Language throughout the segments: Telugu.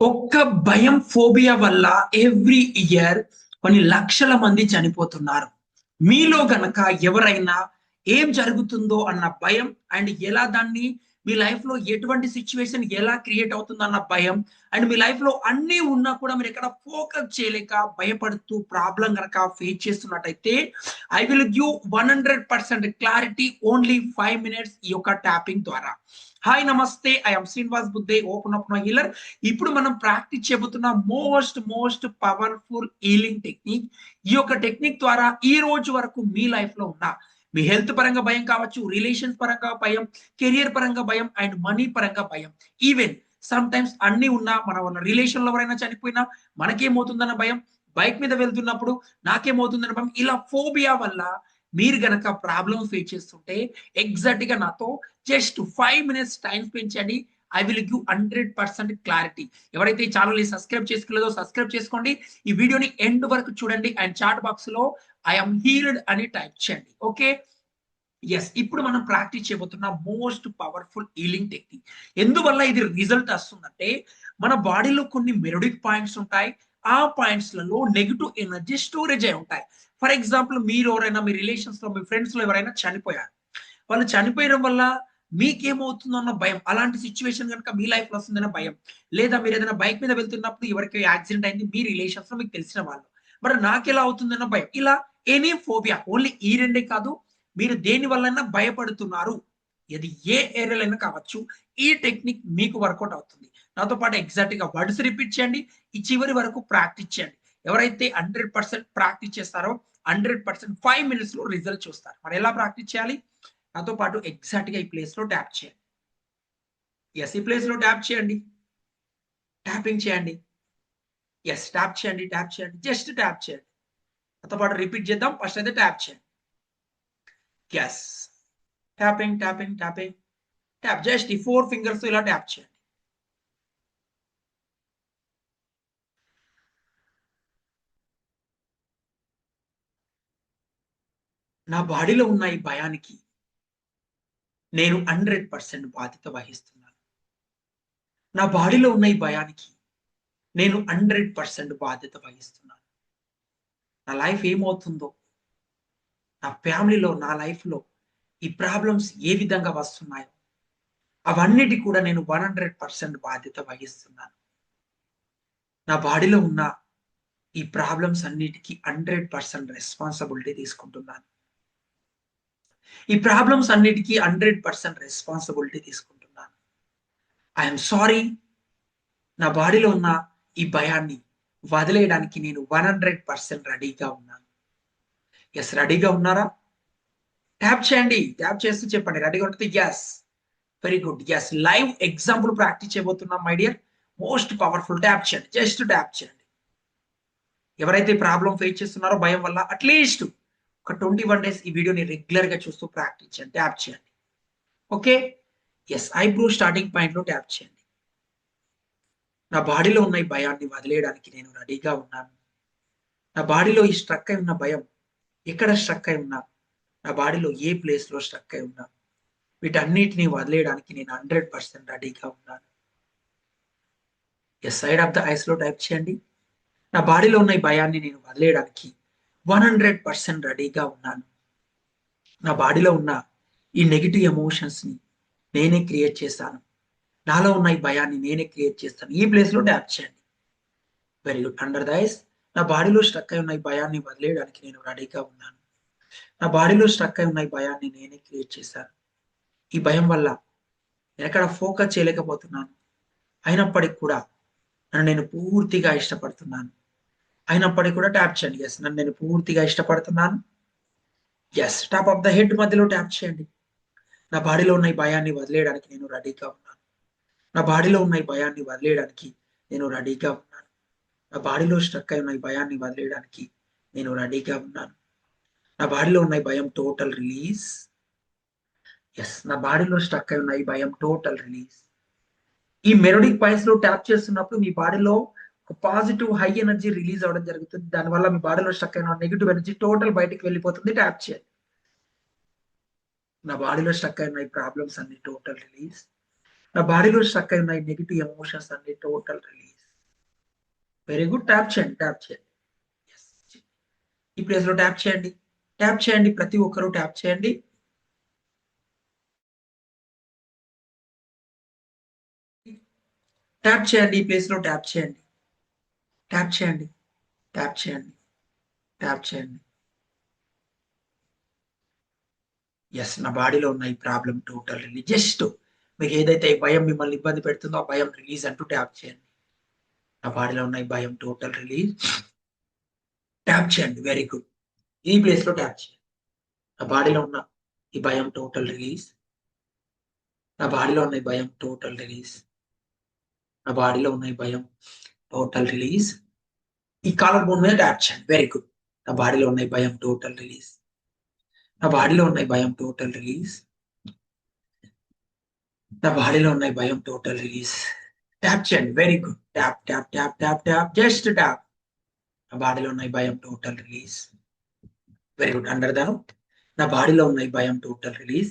ఒక్క భయం ఫోబియా వల్ల ఎవ్రీ ఇయర్ కొన్ని లక్షల మంది చనిపోతున్నారు. మీలో గనక ఎవరైనా ఏం జరుగుతుందో అన్న భయం అండ్ ఎలా దాన్ని మీ లైఫ్లో ఎటువంటి సిచ్యువేషన్ ఎలా క్రియేట్ అవుతుందన్న భయం? అండ్ మీ లైఫ్లో అన్ని ఉన్నా కూడా మీరు ఎక్కడ ఫోకస్ చేయలేక భయపడుతూ ప్రాబ్లం కనుక face చేస్తున్నట్టయితే I will give one hundred percent clarity only five minutes ఈ యొక్క ట్యాపింగ్ ద్వారా. హాయ్ నమస్తే ఐఎమ్ శ్రీనివాస్ బుద్ధే ఓపెన్ అప్ హీలర్ ఇప్పుడు మనం ప్రాక్టీస్ చేయబోతున్న most most powerful healing technique ఈ యొక్క టెక్నిక్ ద్వారా ఈ రోజు వరకు మీ లైఫ్లో ఉన్న మీ హెల్త్ పరంగా భయం కావచ్చు రిలేషన్స్ పరంగా భయం కెరియర్ పరంగా భయం అండ్ మనీ పరంగా భయం. ఈవెన్ సమ్ టైమ్స్ అన్ని ఉన్నా మన వల్ల రిలేషన్ ఎవరైనా చనిపోయినా మనకేమవుతుందన్న భయం? బైక్ మీద వెళ్తున్నప్పుడు నాకేమవుతుందన్న భయం? ఇలా ఫోబియా వల్ల మీరు గనక ప్రాబ్లమ్ ఫేస్ చేస్తుంటే ఎగ్జాక్ట్గా నాతో just five minutes time spend చేయండి. I will give hundred percent clarity. ఎవరైతే ఈ సబ్స్క్రైబ్ చేసుకోలేదో సబ్స్క్రైబ్ చేసుకోండి. ఈ వీడియోని ఎండ్ వరకు చూడండి అండ్ చాట్ బాక్స్లో ఐఎమ్ హీల్డ్ అని టైప్ చేయండి. ఓకే ఎస్ ఇప్పుడు మనం ప్రాక్టీస్ చేయబోతున్న మోస్ట్ పవర్ఫుల్ హీలింగ్ టెక్నిక్ ఎందువల్ల ఇది రిజల్ట్ వస్తుందంటే మన బాడీలో కొన్ని మెరడిక్ పాయింట్స్ ఉంటాయి. ఆ పాయింట్స్లలో నెగిటివ్ ఎనర్జీ స్టోరేజ్ అయి ఉంటాయి. ఫర్ ఎగ్జాంపుల్ మీరు ఎవరైనా మీ రిలేషన్స్లో మీ ఫ్రెండ్స్లో ఎవరైనా చనిపోయారు. వాళ్ళు చనిపోయడం వల్ల మీకేమవుతుందో అన్న భయం. అలాంటి సిచ్యువేషన్ కనుక మీ లైఫ్లో వస్తుందన్న భయం. లేదా మీరు ఏదైనా బైక్ మీద వెళ్తున్నప్పుడు ఎవరికి యాక్సిడెంట్ అయింది మీ రిలేషన్స్లో మీకు తెలిసిన వాళ్ళు. మరి ఎలా అవుతుందన్న భయం. ఇలా ఎనీ ఫోబియా ఓన్లీ ఈ రెండే కాదు మీరు దేని వల్లైనా భయపడుతున్నారు. ఇది ఏ ఏరియాలైనా కావచ్చు ఈ టెక్నిక్ మీకు వర్కౌట్ అవుతుంది. నాతో పాటు ఎగ్జాక్ట్గా వర్డ్స్ రిపీట్ చేయండి ఈ చివరి వరకు ప్రాక్టీస్ చేయండి. ఎవరైతే హండ్రెడ్ పర్సెంట్ ప్రాక్టీస్ చేస్తారో హండ్రెడ్ పర్సెంట్ ఫైవ్ మినిట్స్లో రిజల్ట్ చూస్తారు. మరి ఎలా ప్రాక్టీస్ చేయాలి? నాతో పాటు ఎగ్జాక్ట్గా ఈ ప్లేస్లో ట్యాప్ చేయండి. ఎస్ ఈ ప్లేస్లో ట్యాప్ చేయండి. ట్యాపింగ్ చేయండి. ఎస్ ట్యాప్ చేయండి ట్యాప్ చేయండి. జస్ట్ ట్యాప్ చేయండి. నాతో పాటు రిపీట్ చేద్దాం. ఫస్ట్ అయితే ట్యాప్ చేయండి. Yes tapping tapping tapping tap just ఈ ఫోర్ ఫింగర్స్ ఇలా ట్యాప్ చేయండి. నా బాడీలో ఉన్న ఈ భయానికి నేను హండ్రెడ్ పర్సెంట్ బాధ్యత వహిస్తున్నాను. నా బాడీలో ఉన్న ఈ భయానికి నేను హండ్రెడ్ పర్సెంట్ బాధ్యత వహిస్తున్నాను. నా లైఫ్ ఏమవుతుందో నా ఫ్యామిలీలో నా లైఫ్లో ఈ ప్రాబ్లమ్స్ ఏ విధంగా వస్తున్నాయో అవన్నిటి కూడా నేను వన్ హండ్రెడ్ పర్సెంట్ బాధ్యత వహిస్తున్నాను. నా బాడీలో ఉన్న ఈ ప్రాబ్లమ్స్ అన్నిటికీ హండ్రెడ్ పర్సెంట్ రెస్పాన్సిబిలిటీ తీసుకుంటున్నాను. ఈ ప్రాబ్లమ్స్ అన్నిటికీ హండ్రెడ్ పర్సెంట్ రెస్పాన్సిబిలిటీ తీసుకుంటున్నాను. ఐఎమ్ సారీ నా బాడీలో ఉన్న ఈ భయాన్ని వదిలేయడానికి నేను వన్ హండ్రెడ్ పర్సెంట్ రెడీగా ఉన్నాను. ఎస్ రెడీగా ఉన్నారా? ట్యాప్ చేయండి. ట్యాప్ చేస్తూ చెప్పండి. రెడీగా ఉంటుంది yes very good yes live example practice చేయబోతున్నాం my dear most powerful tap చేయండి. జస్ట్ ట్యాప్ చేయండి. ఎవరైతే ప్రాబ్లం ఫేస్ చేస్తున్నారో భయం వల్ల అట్లీస్ట్ ఒక ట్వంటీ వన్ డేస్ ఈ వీడియోని రెగ్యులర్గా చూస్తూ ప్రాక్టీస్ చేయండి. ట్యాప్ చేయండి. ఓకే ఎస్ ఐబ్రో స్టార్టింగ్ పాయింట్లో ట్యాప్ చేయండి. నా బాడీలో ఉన్న ఈ భయాన్ని వదిలేయడానికి నేను రెడీగా ఉన్నాను. నా బాడీలో ఈ స్ట్రక్ అయి ఉన్న భయం ఎక్కడ స్ట్రక్ అయి ఉన్నా నా బాడీలో ఏ ప్లేస్లో స్ట్రక్ అయి ఉన్నా వీటన్నిటిని వదిలేయడానికి నేను హండ్రెడ్ పర్సెంట్ రెడీగా ఉన్నాను. ఎస్ సైడ్ ఆఫ్ ద ఐస్లో టైప్ చేయండి. నా బాడీలో ఉన్న ఈ భయాన్ని నేను వదిలేయడానికి వన్ హండ్రెడ్ పర్సెంట్ రెడీగా ఉన్నాను. నా బాడీలో ఉన్న ఈ నెగిటివ్ ఎమోషన్స్ని నేనే క్రియేట్ చేశాను. నాలో ఉన్న ఈ భయాన్ని నేనే క్రియేట్ చేస్తాను. ఈ ప్లేస్లో ట్యాప్ చేయండి వెరీ గుడ్ అండర్ ద నా బాడీలో స్ట్రక్ అయి ఉన్న ఈ భయాన్ని వదిలేయడానికి నేను రెడీగా ఉన్నాను. నా బాడీలో స్ట్రక్ అయి ఉన్న ఈ భయాన్ని నేనే క్రియేట్ చేశాను. ఈ భయం వల్ల నేను ఎక్కడ ఫోకస్ చేయలేకపోతున్నాను. అయినప్పటికీ కూడా నన్ను నేను పూర్తిగా ఇష్టపడుతున్నాను. అయినప్పటికీ కూడా ట్యాప్ చేయండి. ఎస్ నన్ను నేను పూర్తిగా ఇష్టపడుతున్నాను. Yes top of the head మధ్యలో ట్యాప్ చేయండి. నా బాడీలో ఉన్న ఈ భయాన్ని వదిలేయడానికి నేను రెడీగా ఉన్నాను. నా బాడీలో ఉన్న ఈ భయాన్ని వదిలేయడానికి నేను రెడీగా ఉన్నాను. నా బాడీలో స్ట్రక్ అయి ఉన్న ఈ భయాన్ని వదిలేయడానికి నేను రెడీగా ఉన్నాను. నా బాడీలో ఉన్న ఈ భయం టోటల్ రిలీజ్ ఎస్ నా బాడీలో స్ట్రక్ అయి ఉన్న ఈ భయం టోటల్ రిలీజ్ ఈ మెరోడిక్ పాయింట్స్లో ట్యాప్ చేస్తున్నప్పుడు మీ బాడీలో ఒక పాజిటివ్ హై ఎనర్జీ రిలీజ్ అవ్వడం జరుగుతుంది. దానివల్ల మీ బాడీలో స్ట్రక్ అయిన నెగిటివ్ ఎనర్జీ టోటల్ బయటకు వెళ్ళిపోతుంది. ట్యాప్ చేయండి. నా బాడీలో స్ట్రక్ అయిన ఈ ప్రాబ్లమ్స్ అన్ని టోటల్ రిలీజ్ నా బాడీలో స్ట్రక్ అయిన ఈ నెగిటివ్ ఎమోషన్స్ అన్ని total release very good tap చేయండి ట్యాప్ చేయండి. ఈ ప్లేస్లో ట్యాప్ చేయండి. ట్యాప్ చేయండి. ప్రతి ఒక్కరూ ట్యాప్ చేయండి. ట్యాప్ చేయండి. ఈ ప్లేస్లో ట్యాప్ చేయండి. ట్యాప్ చేయండి. ట్యాప్ చేయండి. ట్యాప్ చేయండి. ఎస్ నా బాడీలో ఉన్న ఈ ప్రాబ్లం టోటల్ రిలీజ్ జస్ట్ మీకు ఏదైతే ఈ భయం మిమ్మల్ని ఇబ్బంది పెడుతుందో ఆ భయం రిలీజ్ అంటూ ట్యాప్ చేయండి. నా బాడీలో ఉన్న ఈ భయం టోటల్ రిలీజ్ ట్యాప్ చేయండి వెరీ గుడ్ ఈ ప్లేస్లో ట్యాప్ చేయండి. నా బాడీలో ఉన్న ఈ భయం టోటల్ రిలీజ్ నా బాడీలో ఉన్న ఈ భయం టోటల్ రిలీజ్ నా బాడీలో ఉన్న ఈ భయం టోటల్ రిలీజ్ ఈ కాలర్ బోన్ మీద ట్యాప్ చేయండి వెరీ గుడ్ నా బాడీలో ఉన్న ఈ భయం టోటల్ రిలీజ్ నా బాడీలో ఉన్న ఈ భయం టోటల్ రిలీజ్ నా బాడీలో ఉన్న భయం టోటల్ రిలీజ్ ట్యాప్ చేయండి. Very good tap tap tap tap tap just tap నా బాడీలో ఉన్న భయం total release very good under arm నా బాడీలో ఉన్న భయం టోటల్ రిలీజ్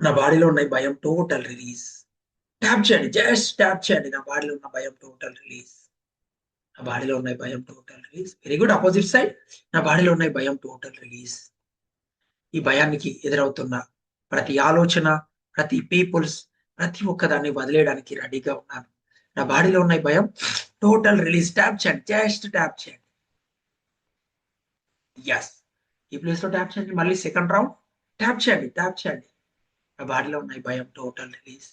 నా బాడీలో ఉన్న భయం టోటల్ రిలీజ్ ట్యాప్ చేయండి. జస్ట్ ట్యాప్ చేయండి. నా బాడీలో ఉన్న భయం టోటల్ రిలీజ్ నా బాడీలో ఉన్న భయం total release very good opposite side నా బాడీలో ఉన్న భయం టోటల్ రిలీజ్ ఈ భయానికి ఎదురవుతున్న ప్రతి ఆలోచన ప్రతి పీపుల్స్ ప్రతి ఒక్కదాన్ని వదిలేయడానికి రెడీగా ఉన్నాను. నా బాడీలో ఉన్న భయం టోటల్ రిలీజ్ ట్యాప్ చేయండి జస్ట్ ట్యాప్ చేయండి ఎస్ ఈ ప్లేస్లో ట్యాప్ చేయండి మళ్ళీ సెకండ్ రౌండ్ ట్యాప్ చేయండి ట్యాప్ చేయండి నా బాడీలో ఉన్న భయం టోటల్ రిలీజ్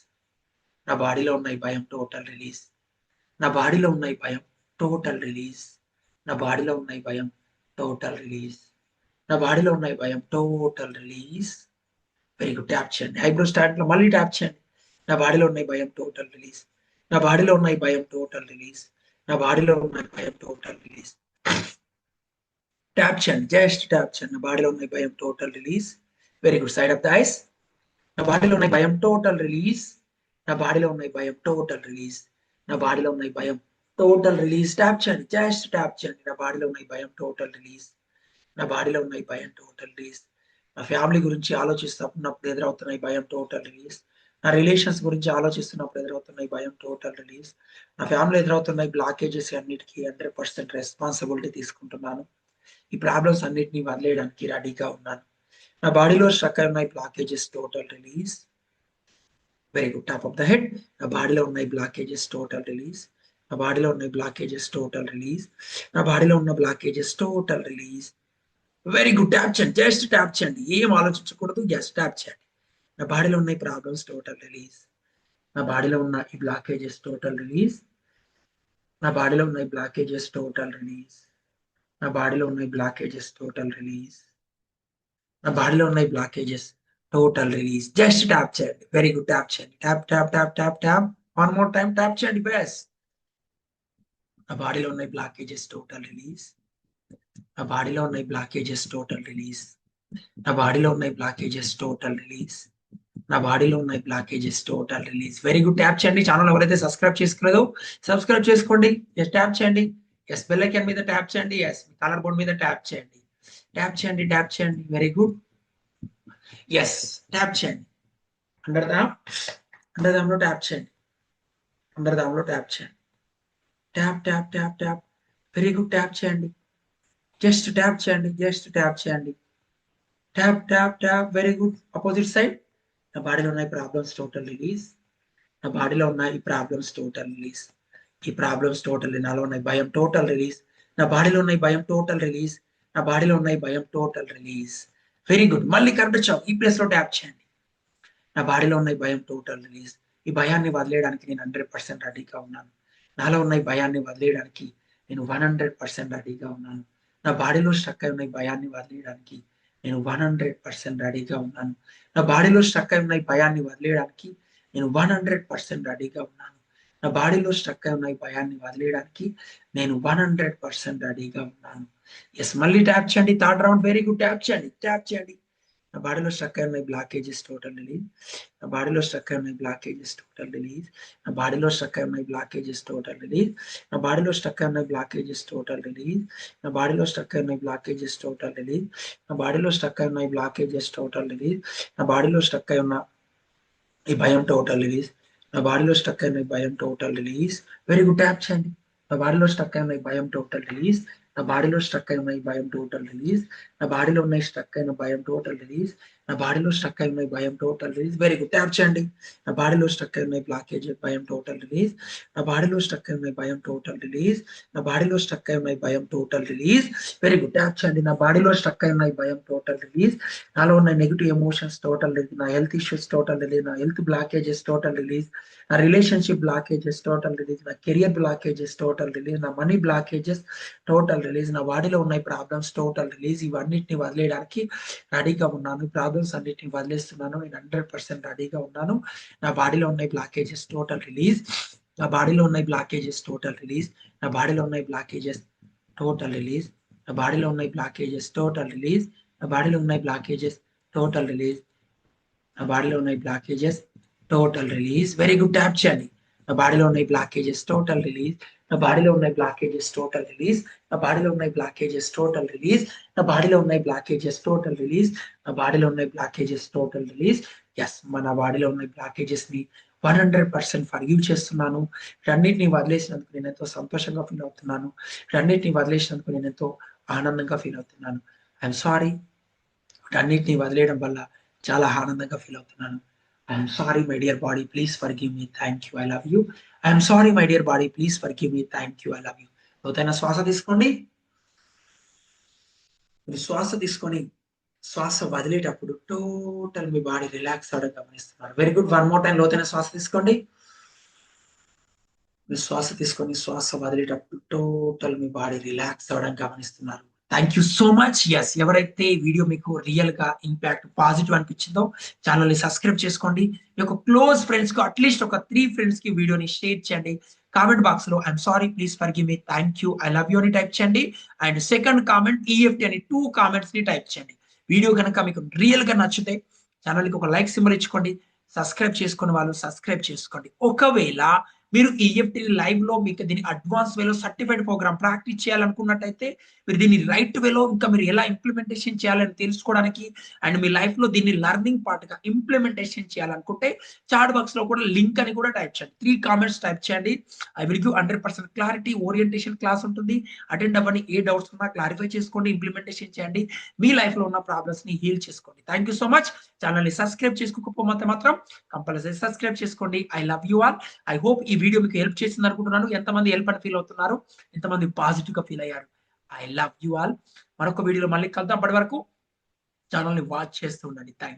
నా బాడీలో ఉన్న భయం టోటల్ రిలీజ్ నా బాడీలో ఉన్న భయం టోటల్ రిలీజ్ నా బాడీలో ఉన్న భయం టోటల్ రిలీజ్ నా బాడీలో ఉన్న భయం total release very good tap చేయండి ఐబ్రో స్టార్ట్ మళ్ళీ ట్యాప్ చేయండి నా బాడీలో ఉన్న భయం టోటల్ రిలీజ్ నా బాడీలో ఉన్న భయం టోటల్ రిలీజ్ నా బాడీలో ఉన్న భయం టోటల్ రిలీజ్ ట్యాప్ చేయండి జస్ట్ ట్యాప్ చేయండి నా బాడీలో ఉన్న భయం total release very good side of the eyes నా బాడీలో ఉన్న భయం టోటల్ రిలీజ్ నా బాడీలో ఉన్న భయం టోటల్ రిలీజ్ నా బాడీలో ఉన్న భయం టోటల్ రిలీజ్ ట్యాప్ చేయండి జస్ట్ ట్యాప్ చేయండి నా బాడీలో ఉన్న భయం టోటల్ రిలీజ్ నా బాడీలో ఉన్న భయం టోటల్ రిలీజ్ నా ఫ్యామిలీ గురించి ఆలోచిస్తున్నప్పుడు ఎదురవుతున్నాయి భయం టోటల్ రిలీజ్ నా రిలేషన్స్ గురించి ఆలోచిస్తున్నప్పుడు ఎదురవుతున్నాయి భయం టోటల్ రిలీజ్ నా ఫ్యామిలీ ఎదురవుతున్నాయి బ్లాకేజెస్ అన్నిటికీ హండ్రెడ్ పర్సెంట్ రెస్పాన్సిబిలిటీ తీసుకుంటున్నాను. ఈ ప్రాబ్లమ్స్ అన్నిటిని వదిలేయడానికి రెడీగా ఉన్నాను. నా బాడీలో స్ట్రక్ అయి blockages total release very good top of the head నా బాడీలో ఉన్న బ్లాకేజెస్ టోటల్ రిలీజ్ నా బాడీలో ఉన్న బ్లాకేజెస్ టోటల్ రిలీజ్ నా బాడీలో ఉన్న blockages total release very good tap చేయండి జస్ట్ ట్యాప్ చేయండి. ఏం ఆలోచించకూడదు జస్ట్ ట్యాప్ చేయండి. నా బాడీలో ఉన్న ఈ ప్రాబ్లమ్స్ టోటల్ రిలీజ్ నా బాడీలో ఉన్న ఈ బ్లాకేజెస్ టోటల్ రిలీజ్ నా బాడీలో ఉన్న ఈ బ్లాకేజెస్ టోటల్ రిలీజ్ నా బాడీలో ఉన్న ఈ బ్లాకేజెస్ టోటల్ రిలీజ్ నా బాడీలో ఉన్న ఈ blockages total release just tap చేయండి వెరీ గుడ్ ట్యాప్ చేయండి. Tap tap tap tap tap one more time tap చేయండి బెస్ట్ నా బాడీలో ఉన్న బ్లాకేజెస్ టోటల్ రిలీజ్ నా బాడీలో ఉన్న బ్లాకేజెస్ టోటల్ రిలీజ్ నా బాడీలో ఉన్న బ్లాకేజెస్ టోటల్ రిలీజ్ నా బాడీలో ఉన్న blockages total release very good tap చేయండి. ఛానల్ ఎవరైతే సబ్స్క్రైబ్ చేసుకోలేదో సబ్స్క్రైబ్ చేసుకోండి. ఎస్ ట్యాప్ చేయండి. ఎస్ బెల్లైకన్ మీద ట్యాప్ చేయండి. ఎస్ కలర్ బోర్డ్ మీద ట్యాప్ చేయండి. ట్యాప్ చేయండి ట్యాప్ చేయండి. వెరీ గుడ్ ఎస్ ట్యాప్ చేయండి. అండర్ దామ్ అండర్ దామ్లో ట్యాప్ చేయండి. అండర్ దామ్లో ట్యాప్ చేయండి. Tap tap tap tap very good tap చేయండి. జస్ట్ ట్యాప్ చేయండి జస్ట్ ట్యాప్ చేయండి. Tap tap tap very good opposite side నా బాడీలో ఉన్న ప్రాబ్లమ్స్ టోటల్ రిలీజ్ నా బాడీలో ఉన్న ఈ ప్రాబ్లమ్స్ టోటల్ రిలీజ్ ఈ ప్రాబ్లమ్స్ టోటల్ నాలో ఉన్న భయం టోటల్ రిలీజ్ నా బాడీలో ఉన్న భయం టోటల్ రిలీజ్ నా బాడీలో ఉన్న ఈ భయం టోటల్ రిలీజ్ వెరీ గుడ్ మళ్ళీ కరెక్ట్ చావు ఈ ప్లేస్లో ట్యాప్ చేయండి. నా బాడీలో ఉన్న భయం టోటల్ రిలీజ్ ఈ భయాన్ని వదిలేయడానికి నేను హండ్రెడ్ పర్సెంట్ రెడీగా ఉన్నాను. నాలో ఉన్న ఈ భయాన్ని వదిలేయడానికి నేను వన్ హండ్రెడ్ పర్సెంట్ రెడీగా ఉన్నాను. నా బాడీలో స్ట్రక్ అయి ఉన్నాయి భయాన్ని వదిలేయడానికి నేను వన్ హండ్రెడ్ పర్సెంట్ రెడీగా ఉన్నాను. నా బాడీలో స్ట్రక్ అయి ఉన్నాయి భయాన్ని వదిలేయడానికి నేను వన్ హండ్రెడ్ పర్సెంట్ రెడీగా ఉన్నాను. నా బాడీలో స్ట్రక్ అయి ఉన్నాయి భయాన్ని వదిలేయడానికి నేను వన్ హండ్రెడ్ పర్సెంట్ రెడీగా ఉన్నాను. ఎస్ మళ్ళీ ట్యాప్ చేయండి. Third round very good tap చేయండి. ట్యాప్ చేయండి. నా బాడీలో స్ట్రక్ అయిన ఉన్న బ్లాకేజెస్ టోటల్ రిలీజ్ నా బాడీలో స్ట్రక్ అయిన ఉన్న బ్లాకేజెస్ టోటల్ రిలీజ్ నా బాడీలో స్ట్రక్ అయిన ఉన్న బ్లాకేజెస్ టోటల్ రిలీజ్ నా బాడీలో స్ట్రక్ అయిన ఉన్న బ్లాకేజెస్ టోటల్ రిలీజ్ నా బాడీలో స్ట్రక్ అయిన ఉన్న బ్లాకేజెస్ టోటల్ రిలీజ్ నా బాడీలో స్ట్రక్ అయిన ఉన్న బ్లాకేజెస్ టోటల్ రిలీజ్ నా బాడీలో స్ట్రక్ అయి ఉన్న ఈ భయం టోటల్ రిలీజ్ నా బాడీలో స్ట్రక్ అయిన భయం total release very good tap చేయండి. నా బాడీలో స్ట్రక్ అయిన భయం టోటల్ రిలీజ్ నా బాడీలో స్టక్ అయిన ఈ భయం టోటల్ రిలీజ్ నా బాడీలో ఉన్న స్టక్ అయిన భయం టోటల్ రిలీజ్ నా బాడీలో స్ట్రక్ అయిన ఉన్నాయి భయం total release very good tap చేయండి నా బాడీలో స్ట్రక్ అయి ఉన్నాయి బ్లాకేజ్ భయం టోటల్ రిలీజ్ నా బాడీలో స్టక్ అయిన భయం టోటల్ రిలీజ్ నా బాడీలో స్టక్ అయిన భయం total release very good tap చేయండి నా బాడీలో స్టక్ అయిన భయం టోటల్ రిలీజ్ నాలో ఉన్న నెగిటివ్ ఎమోషన్స్ టోటల్ రిలీజ్ నా హెల్త్ ఇష్యూస్ టోటల్ రిలీజ్ నా హెల్త్ బ్లాకేజెస్ టోటల్ రిలీజ్ నా రిలేషన్షిప్ బ్లాకేజెస్ టోటల్ రిలీజ్ నా కెరియర్ బ్లాకేజెస్ టోటల్ రిలీజ్ నా మనీ బ్లాకేజెస్ టోటల్ రిలీజ్ నా బాడీలో ఉన్న ప్రాబ్లమ్స్ టోటల్ రిలీజ్ ఇవన్నిటిని వదిలేయడానికి రెడీగా ఉన్నాను ప్రాబ్లమ్స్ అన్నిటిని వదిలేస్తున్నాను. నేను హండ్రెడ్ పర్సెంట్ రెడీగా ఉన్నాను. నా బాడీలో ఉన్న బ్లాకేజెస్ టోటల్ రిలీజ్ నా బాడీలో ఉన్న బ్లాకేజెస్ టోటల్ రిలీజ్ నా బాడీలో ఉన్న బ్లాకేజెస్ టోటల్ రిలీజ్ నా బాడీలో ఉన్న బ్లాకేజెస్ టోటల్ రిలీజ్ నా బాడీలో ఉన్న బ్లాకేజెస్ టోటల్ రిలీజ్ నా బాడీలో ఉన్న blockages total release very good tap చేయాలి నా బాడీలో ఉన్న బ్లాకేజెస్ టోటల్ రిలీజ్ నా బాడీలో ఉన్న బ్లాకేజెస్ టోటల్ రిలీజ్ నా బాడీలో ఉన్న బ్లాకేజెస్ టోటల్ రిలీజ్ నా బాడీలో ఉన్న బ్లాకేజెస్ టోటల్ రిలీజ్ నా బాడీలో ఉన్న బ్లాకేజెస్ టోటల్ రిలీజ్ ఎస్ మన బాడీలో ఉన్న బ్లాకేజెస్ని వన్ హండ్రెడ్ పర్సెంట్ ఫర్గివ్ చేస్తున్నాను. రెండింటిని వదిలేసినందుకు నేను ఎంతో సంతోషంగా ఫీల్ అవుతున్నాను. రెండింటిని వదిలేసినందుకు నేను ఎంతో ఆనందంగా ఫీల్ అవుతున్నాను. ఐఎమ్ సారీ వీటన్నిటిని వదిలేయడం వల్ల చాలా ఆనందంగా ఫీల్ అవుతున్నాను. I'm sorry my dear body please forgive me thank you I love you I'm sorry my dear body please forgive me thank you I love you లోతైన శ్వాస తీసుకోండి. మీరు శ్వాస తీసుకొని శ్వాస వదిలేటప్పుడు టోటల్ మీ బాడీ రిలాక్స్ అవడం గమనిస్తున్నారు. Very good one more time లోతైన శ్వాస తీసుకోండి. మీరు శ్వాస తీసుకొని శ్వాస వదిలేటప్పుడు టోటల్ మీ బాడీ రిలాక్స్ అవడం గమనిస్తున్నారు. Thank you so much yes ఎవరైతే ఈ వీడియో మీకు రియల్గా ఇంపాక్ట్ పాజిటివ్ అనిపించిందో ఛానల్ని సబ్స్క్రైబ్ చేసుకోండి. మీ యొక్క క్లోజ్ ఫ్రెండ్స్కు అట్లీస్ట్ ఒక త్రీ ఫ్రెండ్స్కి వీడియోని షేర్ చేయండి. కామెంట్ బాక్స్లో I'm sorry please forgive me thank you I love you అని టైప్ చేయండి. అండ్ సెకండ్ కామెంట్ ఈఎఫ్టీ అని టూ కామెంట్స్ని టైప్ చేయండి. వీడియో కనుక మీకు రియల్గా నచ్చితే ఛానల్కి ఒక లైక్ సింబల్ ఇచ్చుకోండి. సబ్స్క్రైబ్ చేసుకునే వాళ్ళు సబ్స్క్రైబ్ చేసుకోండి. ఒకవేళ మీరు ఈఎఫ్టీ లైవ్లో మీకు దీని అడ్వాన్స్ వేలో సర్టిఫైడ్ ప్రోగ్రామ్ ప్రాక్టీస్ చేయాలనుకున్నట్టయితే మీరు దీన్ని రైట్ వేలో ఇంకా మీరు ఎలా ఇంప్లిమెంటేషన్ చేయాలని తెలుసుకోవడానికి అండ్ మీ లైఫ్లో దీన్ని లర్నింగ్ పార్ట్గా ఇంప్లిమెంటేషన్ చేయాలనుకుంటే చాట్ బాక్స్లో కూడా లింక్ అని కూడా టైప్ చేయండి. త్రీ కామెంట్స్ టైప్ చేయండి. I will give hundred percent clarity orientation class ఉంటుంది. అటెండ్ అవ్వని ఏ డౌట్స్ ఉన్నా క్లారిఫై చేసుకోండి ఇంప్లిమెంటేషన్ చేయండి. మీ లైఫ్లో ఉన్న ప్రాబ్లమ్స్ని హీల్ చేసుకోండి. థ్యాంక్ యూ సో మచ్ ఛానల్ని సబ్స్క్రైబ్ చేసుకోకపోతే మాత్రం కంపల్సరీ సబ్స్క్రైబ్ చేసుకోండి. I love you all I hope ఈ వీడియో మీకు హెల్ప్ చేసింది అనుకుంటున్నాను. ఎంతమంది హెల్ప్ అని ఫీల్ అవుతున్నారు? ఎంతమంది పాజిటివ్గా ఫీల్ అయ్యారు? ఐ లవ్ యు ఆల్ మరొక వీడియోలో మళ్ళీ కలుద్దాం. అప్పటి వరకు ఛానల్ని వాచ్ చేస్తూ ఉండండి. థ్యాంక్